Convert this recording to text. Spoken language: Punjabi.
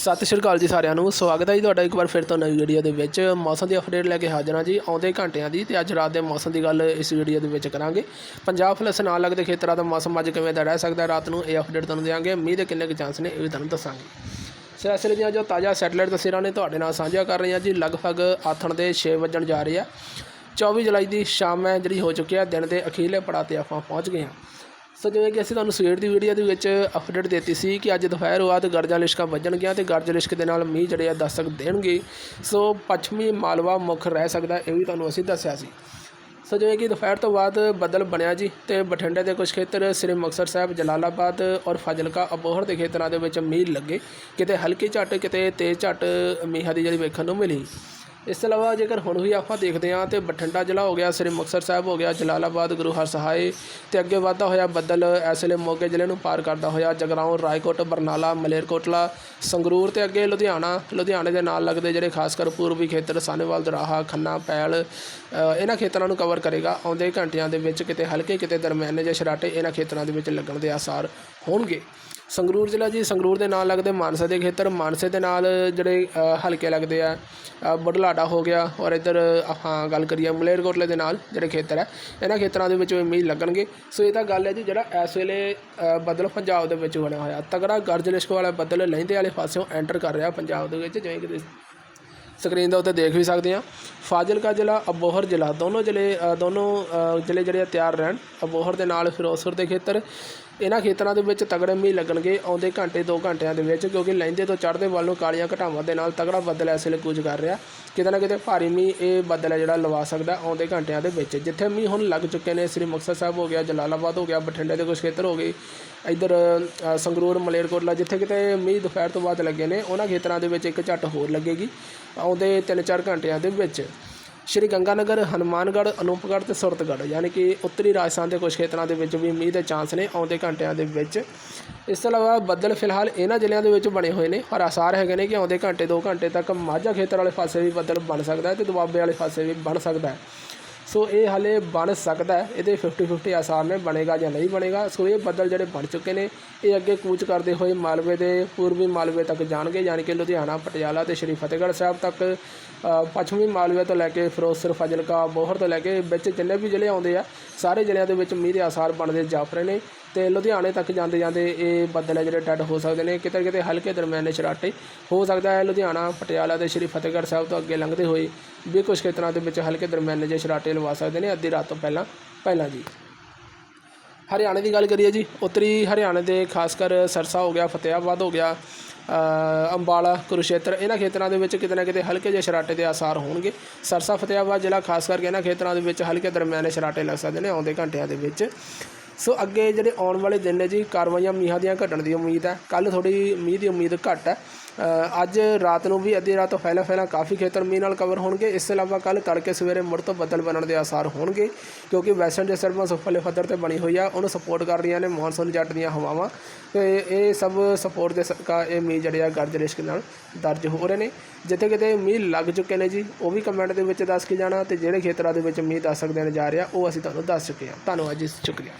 ਸਤਿ ਸ਼੍ਰੀ ਅਕਾਲ ਜੀ ਸਾਰਿਆਂ ਨੂੰ। ਸਵਾਗਤ ਹੈ ਜੀ ਤੁਹਾਡਾ ਇੱਕ ਵਾਰ ਫਿਰ ਤੋਂ ਨਵੀਂ ਵੀਡੀਓ ਦੇ ਵਿੱਚ। ਮੌਸਮ ਦੀ ਅਪਡੇਟ ਲੈ ਕੇ ਹਾਜ਼ਰ ਹਾਂ ਜੀ, ਆਉਂਦੇ ਘੰਟਿਆਂ ਦੀ ਤੇ ਅੱਜ ਰਾਤ ਦੇ ਮੌਸਮ ਦੀ ਗੱਲ ਇਸ ਵੀਡੀਓ ਦੇ ਵਿੱਚ ਕਰਾਂਗੇ। ਪੰਜਾਬ ਪਲੱਸ ਨਾਲ ਲੱਗਦੇ ਖੇਤਰਾਂ ਦਾ ਮੌਸਮ ਅੱਜ ਕਿਵੇਂ ਦਾ ਰਹਿ ਸਕਦਾ ਰਾਤ ਨੂੰ ਇਹ ਅਪਡੇਟ ਤੁਹਾਨੂੰ ਦੇਵਾਂਗੇ ਮੀਂਹ ਦੇ ਕਿੰਨੇ ਕੁ ਚਾਂਸ ਨੇ, ਇਹ ਵੀ ਤੁਹਾਨੂੰ ਦੱਸਾਂਗੇ। ਸਿਲਸਿਲੇ ਦੀਆਂ ਜੋ ਤਾਜ਼ਾ ਸੈਟੇਲਾਈਟ ਤਸਵੀਰਾਂ ਨੇ ਤੁਹਾਡੇ ਨਾਲ ਸਾਂਝਾ ਕਰ ਰਹੇ ਹਾਂ ਜੀ। ਲਗਭਗ ਆਥਣ ਦੇ 6 ਵਜਣ ਜਾ ਰਹੇ ਆ। 24 ਜੁਲਾਈ ਦੀ ਸ਼ਾਮ ਹੈ, ਜਿਹੜੀ ਹੋ ਚੁੱਕੀ ਹੈ। ਦਿਨ ਦੇ ਅਖੀਰਲੇ ਪੜਾਅ ਤੇ ਆਪਾਂ ਪਹੁੰਚ ਗਏ ਹਾਂ। ਸੋ ਜਿਵੇਂ ਕਿ ਅਸੀਂ ਤੁਹਾਨੂੰ ਸਵੇਰ ਦੀ ਵੀਡੀਓ ਦੇ ਵਿੱਚ ਅਪਡੇਟ ਦਿੱਤੀ ਸੀ ਕਿ ਅੱਜ ਦੁਪਹਿਰ ਬਾਅਦ ਗਰਜਾਂ ਲਿਸ਼ਕਾਂ ਵੱਜਣਗੀਆਂ ਤੇ ਗਰਜ ਲਿਸ਼ਕ ਦੇ ਨਾਲ ਮੀਂਹ ਜਿਹੜੇ ਆ ਦਸਤਕ ਦੇਣਗੇ। ਸੋ ਪੱਛਮੀ ਮਾਲਵਾ ਮੁੱਖ ਰਹਿ ਸਕਦਾ ਇਹ ਵੀ ਤੁਹਾਨੂੰ ਅਸੀਂ ਦੱਸਿਆ ਸੀ। ਸੋ ਜਿਵੇਂ ਕਿ ਦੁਪਹਿਰ ਤੋਂ ਬਾਅਦ ਬੱਦਲ ਬਣਿਆ ਜੀ ਤੇ ਬਠਿੰਡੇ ਦੇ ਕੁਝ ਖੇਤਰ ਸ੍ਰੀ ਮੁਕਤਸਰ ਸਾਹਿਬ, ਜਲਾਲਾਬਾਦ ਔਰ ਫਾਜ਼ਿਲਕਾ ਅਬੋਹਰ ਦੇ ਖੇਤਰਾਂ ਦੇ ਵਿੱਚ ਮੀਂਹ ਲੱਗੇ। ਕਿਤੇ ਹਲਕੀ ਝੱਟ, ਕਿਤੇ ਤੇਜ਼ ਝੱਟ ਮੀਂਹਾਂ ਦੀ ਜਿਹੜੀ ਵੇਖਣ ਨੂੰ ਮਿਲੀ। ਇਸ ਤੋਂ ਇਲਾਵਾ ਜੇਕਰ ਹੁਣ ਵੀ ਆਪਾਂ ਦੇਖਦੇ ਹਾਂ ਤਾਂ ਬਠਿੰਡਾ ਜ਼ਿਲ੍ਹਾ ਹੋ ਗਿਆ, ਸ੍ਰੀ ਮੁਕਤਸਰ ਸਾਹਿਬ ਹੋ ਗਿਆ, ਜਲਾਲਾਬਾਦ, ਗੁਰੂ ਹਰਸਹਾਏ ਅਤੇ ਅੱਗੇ ਵਧਦਾ ਹੋਇਆ ਬੱਦਲ ਇਸ ਵੇਲੇ ਮੋਗੇ ਜ਼ਿਲ੍ਹੇ ਨੂੰ ਪਾਰ ਕਰਦਾ ਹੋਇਆ, ਜਗਰਾਉਂ, ਰਾਏਕੋਟ, ਬਰਨਾਲਾ, ਮਲੇਰਕੋਟਲਾ, ਸੰਗਰੂਰ ਅਤੇ ਅੱਗੇ ਲੁਧਿਆਣਾ, ਲੁਧਿਆਣੇ ਦੇ ਨਾਲ ਲੱਗਦੇ ਜਿਹੜੇ ਖਾਸ ਕਰ ਪੂਰਬੀ ਖੇਤਰ ਸਾਨੇਵਾਲ, ਦਰਾਹਾ, ਖੰਨਾ, ਪੈਲ ਇਹਨਾਂ ਖੇਤਰਾਂ ਨੂੰ ਕਵਰ ਕਰੇਗਾ, ਆਉਂਦੇ ਘੰਟਿਆਂ ਦੇ ਵਿੱਚ ਕਿਤੇ ਹਲਕੇ, ਕਿਤੇ ਦਰਮਿਆਨੇ ਜਾਂ ਸਰਾਟੇ ਇਹਨਾਂ ਖੇਤਰਾਂ ਦੇ ਵਿੱਚ ਲੱਗਣ ਦੇ ਆਸਾਰ ਹੋਣਗੇ। ਸੰਗਰੂਰ ਜ਼ਿਲ੍ਹਾ ਜੀ, ਸੰਗਰੂਰ ਦੇ ਨਾਲ ਲੱਗਦੇ ਮਾਨਸਾ ਦੇ ਖੇਤਰ, ਮਾਨਸੇ ਦੇ ਨਾਲ ਜਿਹੜੇ ਹਲਕੇ ਲੱਗਦੇ ਆ ਬੁਢਲਾਡਾ ਹੋ ਗਿਆ ਔਰ ਇੱਧਰ ਆਪਾਂ ਗੱਲ ਕਰੀਏ ਮਲੇਰਕੋਟਲੇ ਦੇ ਨਾਲ ਜਿਹੜੇ ਖੇਤਰ ਹੈ ਇਹਨਾਂ ਖੇਤਰਾਂ ਦੇ ਵਿੱਚ ਵੀ ਮੀਂਹ ਲੱਗਣਗੇ। ਸੋ ਇਹ ਤਾਂ ਗੱਲ ਹੈ ਜੀ ਜਿਹੜਾ ਇਸ ਵੇਲੇ ਬੱਦਲ ਪੰਜਾਬ ਦੇ ਵਿੱਚ ਬਣਿਆ ਹੋਇਆ। ਤਗੜਾ ਗਰਜ ਲਿਸ਼ਕ ਵਾਲਾ ਬੱਦਲ ਲਹਿੰਦੇ ਵਾਲੇ ਪਾਸਿਓਂ ਐਂਟਰ ਕਰ ਰਿਹਾ ਪੰਜਾਬ ਦੇ ਵਿੱਚ, ਜਿਵੇਂ ਕਿ ਤੁਸੀਂ ਸਕਰੀਨ ਦੇ ਉੱਤੇ ਦੇਖ ਵੀ ਸਕਦੇ ਆ। ਫਾਜ਼ਿਲਕਾ ਜ਼ਿਲ੍ਹਾ, ਅਬੋਹਰ ਜ਼ਿਲ੍ਹਾ, ਦੋਨੋਂ ਜ਼ਿਲ੍ਹੇ ਦੋਨੋਂ ਜ਼ਿਲ੍ਹੇ ਜਿਹੜੇ ਆ ਤਿਆਰ ਰਹਿਣ। ਅਬੋਹਰ ਦੇ ਨਾਲ ਫਿਰੋਜ਼ਪੁਰ ਦੇ ਖੇਤਰ ਇਹਨਾਂ ਖੇਤਰਾਂ ਦੇ ਵਿੱਚ ਤਗੜੇ ਮੀਂਹ ਲੱਗਣਗੇ, ਆਉਂਦੇ ਘੰਟੇ 2 ਘੰਟਿਆਂ ਦੇ ਵਿੱਚ, ਕਿਉਂਕਿ ਲਹਿੰਦੇ ਤੋਂ ਚੜ੍ਹਦੇ ਵੱਲ ਨੂੰ ਕਾਲੀਆਂ ਘਟਾਵਾਂ ਦੇ ਨਾਲ ਤਗੜਾ ਬੱਦਲ ਇਸ ਵੇਲੇ ਕੂਚ ਕਰ ਰਿਹਾ। ਕਿਤੇ ਨਾ ਕਿਤੇ ਭਾਰੀ ਮੀਂਹ ਇਹ ਬੱਦਲ ਹੈ ਜਿਹੜਾ ਲਵਾ ਸਕਦਾ ਆਉਂਦੇ ਘੰਟਿਆਂ ਦੇ ਵਿੱਚ। ਜਿੱਥੇ ਮੀਂਹ ਹੁਣ ਲੱਗ ਚੁੱਕੇ ਨੇ, ਸ੍ਰੀ ਮੁਕਤਸਰ ਸਾਹਿਬ ਹੋ ਗਿਆ, ਜਲਾਲਾਬਾਦ ਹੋ ਗਿਆ, ਬਠਿੰਡੇ ਦੇ ਕੁਝ ਖੇਤਰ ਹੋ ਗਏ, ਇੱਧਰ ਸੰਗਰੂਰ, ਮਲੇਰਕੋਟਲਾ, ਜਿੱਥੇ ਕਿਤੇ ਮੀਂਹ ਦੁਪਹਿਰ ਤੋਂ ਬਾਅਦ ਲੱਗੇ ਨੇ, ਉਹਨਾਂ ਖੇਤਰਾਂ ਦੇ ਵਿੱਚ ਇੱਕ ਝੱਟ ਹੋਰ ਲੱਗੇਗੀ। ਆਉਂਦੇ 3-4 ਘੰਟਿਆਂ ਦੇ ਵਿੱਚ। ਸ਼੍ਰੀ ਗੰਗਾਨਗਰ, ਹਨੂਮਾਨਗੜ੍ਹ, ਅਨੂਪਗੜ੍ਹ ਤੇ ਸੁਰਤਗੜ੍ਹ, ਯਾਨੀ ਕਿ ਉੱਤਰੀ ਰਾਜਸਥਾਨ ਦੇ ਕੁਝ ਖੇਤਰਾਂ ਦੇ ਵਿੱਚ ਵੀ ਮੀਂਹ ਦੇ ਚਾਂਸ ਨੇ ਆਉਂਦੇ ਘੰਟਿਆਂ ਦੇ ਵਿੱਚ। ਇਸ ਤੋਂ ਇਲਾਵਾ ਬੱਦਲ ਫਿਲਹਾਲ ਇਹਨਾਂ ਜ਼ਿਲ੍ਹਿਆਂ ਦੇ ਵਿੱਚ ਬਣੇ ਹੋਏ ਨੇ। ਪਰ ਆਸਾਰ ਹੈਗੇ ਨੇ ਕਿ ਆਉਂਦੇ ਘੰਟੇ 2 ਘੰਟੇ ਤੱਕ ਮਾਝਾ ਖੇਤਰ ਵਾਲੇ ਪਾਸੇ ਵੀ ਬੱਦਲ ਬਣ ਸਕਦਾ ਹੈ ਤੇ ਦੁਆਬੇ ਵਾਲੇ ਪਾਸੇ ਵੀ ਬਣ ਸਕਦਾ ਹੈ। ਸੋ ਇਹ ਹਾਲੇ ਬਣ ਸਕਦਾ ਹੈ। ਇਹਦੇ 50 50 ਆਸਾਰ ਨੇ ਬਣੇਗਾ ਜਾਂ ਨਹੀਂ ਬਣੇਗਾ। ਸੋ ਇਹ ਬੱਦਲ ਜਿਹੜੇ ਬਣ ਚੁੱਕੇ ਨੇ, ਇਹ ਅੱਗੇ ਕੂਚ ਕਰਦੇ ਹੋਏ ਮਾਲਵੇ ਦੇ, ਪੂਰਬੀ ਮਾਲਵੇ ਤੱਕ ਜਾਣਗੇ, ਯਾਨੀ ਕਿ ਲੁਧਿਆਣਾ, ਪਟਿਆਲਾ ਤੇ ਸ਼੍ਰੀ ਫਤਿਹਗੜ੍ਹ ਸਾਹਿਬ ਤੱਕ। ਪੱਛਮੀ ਮਾਲਵੇ ਤੋਂ ਲੈ ਕੇ ਫਿਰੋਜ਼ਪੁਰ, ਫਾਜ਼ਿਲਕਾ ਬੋਹਰ ਤੋਂ ਲੈ ਕੇ ਵਿੱਚ ਜਿੰਨੇ ਵੀ ਜ਼ਿਲ੍ਹੇ ਆਉਂਦੇ ਆ, ਸਾਰੇ ਜ਼ਿਲ੍ਹਿਆਂ ਦੇ ਵਿੱਚ ਮੀਂਹ ਦੇ ਆਸਾਰ ਬਣਦੇ ਜਾਫ ਰਹੇ ਨੇ। ਤੇ ਲੁਧਿਆਣੇ ਤੱਕ ਜਾਂਦੇ ਜਾਂਦੇ ਇਹ ਬੱਦਲ ਹੈ ਜਿਹੜੇ ਡੱਡ ਹੋ ਸਕਦੇ ਨੇ। ਕਿਤੇ ਕਿਤੇ ਹਲਕੇ ਦਰਮਿਆਨੇ ਛਰਾਟੇ ਹੋ ਸਕਦਾ ਹੈ। ਲੁਧਿਆਣਾ, ਪਟਿਆਲਾ ਤੇ ਸ਼੍ਰੀ ਫਤਿਹਗੜ੍ਹ ਸਾਹਿਬ ਤੋਂ ਅੱਗੇ ਲੰਘਦੇ ਹੋਏ ਵੀ ਕੁਝ ਖੇਤਰਾਂ ਦੇ ਵਿੱਚ ਹਲਕੇ ਦਰਮਿਆਨੇ ਜਿਹੇ ਛਰਾਟੇ ਲਵਾ ਸਕਦੇ ਨੇ। ਅੱਧੀ ਰਾਤ ਤੋਂ ਪਹਿਲਾਂ ਪਹਿਲਾਂ ਜੀ। ਹਰਿਆਣੇ ਦੀ ਗੱਲ ਕਰੀਏ ਜੀ, ਉੱਤਰੀ ਹਰਿਆਣੇ ਦੇ ਖਾਸ ਕਰ ਸਰਸਾ ਹੋ ਗਿਆ ਫਤਿਆਬਾਦ ਹੋ ਗਿਆ ਅੰਬਾਲਾ ਕੁਰੂਸ਼ੇਤਰ ਇਹਨਾਂ ਖੇਤਰਾਂ ਦੇ ਵਿੱਚ ਕਿਤੇ ਨਾ ਕਿਤੇ ਹਲਕੇ ਜਿਹੇ ਸ਼ਰਾਟੇ ਦੇ ਆਸਾਰ ਹੋਣਗੇ। ਸਰਸਾ ਫਤਿਆਬਾਦ ਜ਼ਿਲ੍ਹਾ ਖਾਸ ਕਰਕੇ ਇਹਨਾਂ ਖੇਤਰਾਂ ਦੇ ਵਿੱਚ ਹਲਕੇ ਦਰਮਿਆਨੇ ਸ਼ਰਾਟੇ ਲੱਗ ਸਕਦੇ ਨੇ ਆਉਂਦੇ ਘੰਟਿਆਂ ਦੇ ਵਿੱਚ। ਸੋ ਅੱਗੇ ਜਿਹੜੇ ਆਉਣ ਵਾਲੇ ਦਿਨ ਨੇ ਜੀ, ਕਾਰਵਾਈਆਂ ਮੀਂਹਾਂ ਦੀਆਂ ਘਟਣ ਦੀ ਉਮੀਦ ਹੈ। ਕੱਲ ਥੋੜੀ ਮੀਂਹ ਦੀ ਉਮੀਦ ਘੱਟ ਹੈ। ਅੱਜ ਰਾਤ ਨੂੰ ਵੀ ਅੱਧੀ ਰਾਤ ਤੋਂ ਪਹਿਲਾਂ ਪਹਿਲਾਂ ਕਾਫੀ ਖੇਤਰ ਮੀਂਹ ਨਾਲ ਕਵਰ ਹੋਣਗੇ। ਇਸ ਤੋਂ ਇਲਾਵਾ ਕੱਲ ਤੜਕੇ ਸਵੇਰੇ ਮੁੜ ਤੋਂ ਬੱਦਲ ਬਣਨ ਦੇ ਆਸਾਰ ਹੋਣਗੇ, ਕਿਉਂਕਿ ਵੈਸਟਰਨ ਡਿਸਟਰਬੈਂਸ ਉੱਪਰਲੇ ਪੱਧਰ ਤੇ ਬਣੀ ਹੋਈ ਆ। ਉਹਨੂੰ ਸਪੋਰਟ ਕਰ ਰਹੀਆਂ ਨੇ ਮੌਨਸੂਨ ਜੱਟ ਦੀਆਂ ਹਵਾਵਾਂ। ਤੇ ਇਹ ਸਭ ਸਪੋਰਟ ਦੇ ਸਦਕਾ ਇਹ ਮੀਂਹ ਜਿਹੜੇ ਆ ਗਰਜ ਰਿਸ਼ਕ ਨਾਲ ਦਰਜ ਹੋ ਰਹੇ ਨੇ। ਜਿੱਥੇ ਕਿਤੇ ਮੀਂਹ ਲੱਗ ਚੁੱਕੇ ਨੇ ਜੀ, ਉਹ ਵੀ ਕਮੈਂਟ ਦੇ ਵਿੱਚ ਦੱਸ ਕੇ ਜਾਣਾ। ਤੇ ਜਿਹੜੇ ਖੇਤਰਾਂ ਦੇ ਵਿੱਚ ਮੀਂਹ ਦੱਸ ਸਕਦੇ ਨੇ ਜਾ ਰਿਹਾ, ਉਹ ਅਸੀਂ ਤੁਹਾਨੂੰ ਦੱਸ ਚੁੱਕੇ ਹਾਂ। ਧੰਨਵਾਦ ਜੀ, ਸ਼ੁਕਰੀਆ।